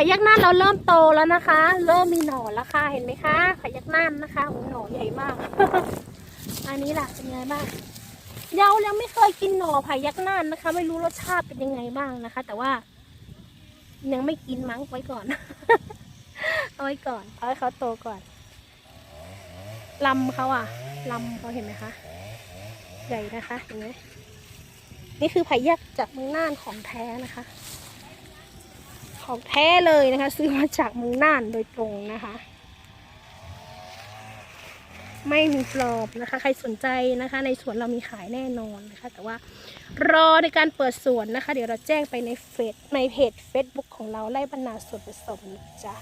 พยักหน้าเราเริ่มโตแล้วนะคะ เริ่มมีหน่อแล้วค่ะเห็นไหมคะพยักหน้านะคะโอ้หน่อใหญ่มาก อันนี้ล่ะเป็นไงบ้างเรายังไม่เคยกินหน่อพยักหน้านะคะ ไม่รู้รสชาติเป็นยังไงบ้างนะคะ แต่ว่า ยังไม่กินมั้งไว้ก่อนเอาไว้ก่อนเอาให้เขาโตก่อนลำเขาอะลำเขาเห็นไหมคะใหญ่นะคะเห็นไหมนี่คือพยักจากเมืองน่านของแท้นะคะ ของแท้เลยนะคะ ซื้อมาจากเมืองน่านโดยตรงนะคะ ไม่มีปลอมนะคะ ใครสนใจนะคะ ในสวนเรามีขายแน่นอนนะคะ แต่ว่ารอในการเปิดสวนนะคะ เดี๋ยวเราแจ้งไปในเฟซในเพจ Facebook ของเราไล่บรรณาสวนผสมนะจ้ะ